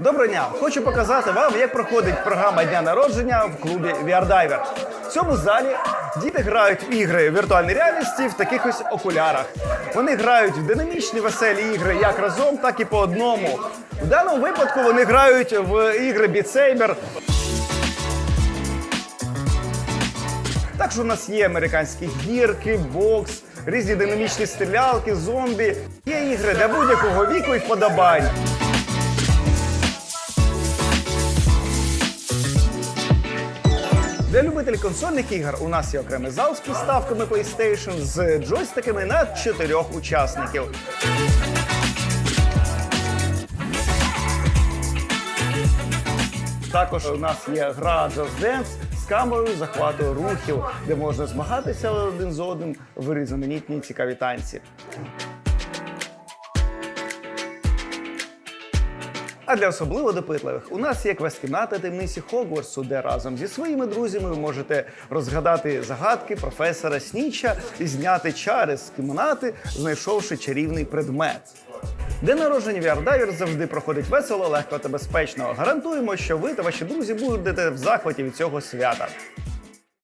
Доброго дня! Хочу показати вам, як проходить програма дня народження в клубі VR-Diver. В цьому залі діти грають в ігри віртуальної реальності в таких ось окулярах. Вони грають в динамічні веселі ігри як разом, так і по одному. В даному випадку вони грають в ігри Beat Saber. Також у нас є американські гірки, бокс, різні динамічні стрілялки, зомбі. Є ігри для будь-якого віку і вподобань. Для любителів консольних ігор у нас є окремий зал з приставками PlayStation з джойстиками на чотирьох учасників. Також у нас є гра Just Dance з камерою захвату рухів, де можна змагатися один з одним в різноманітні цікаві танці. А для особливо допитливих у нас є квест-кімната таємниці Хогвартсу, де разом зі своїми друзями ви можете розгадати загадки професора Сніча і зняти чари з кімнати, знайшовши чарівний предмет. День народження VR-дайвер завжди проходить весело, легко та безпечно. Гарантуємо, що ви та ваші друзі будете в захваті від цього свята.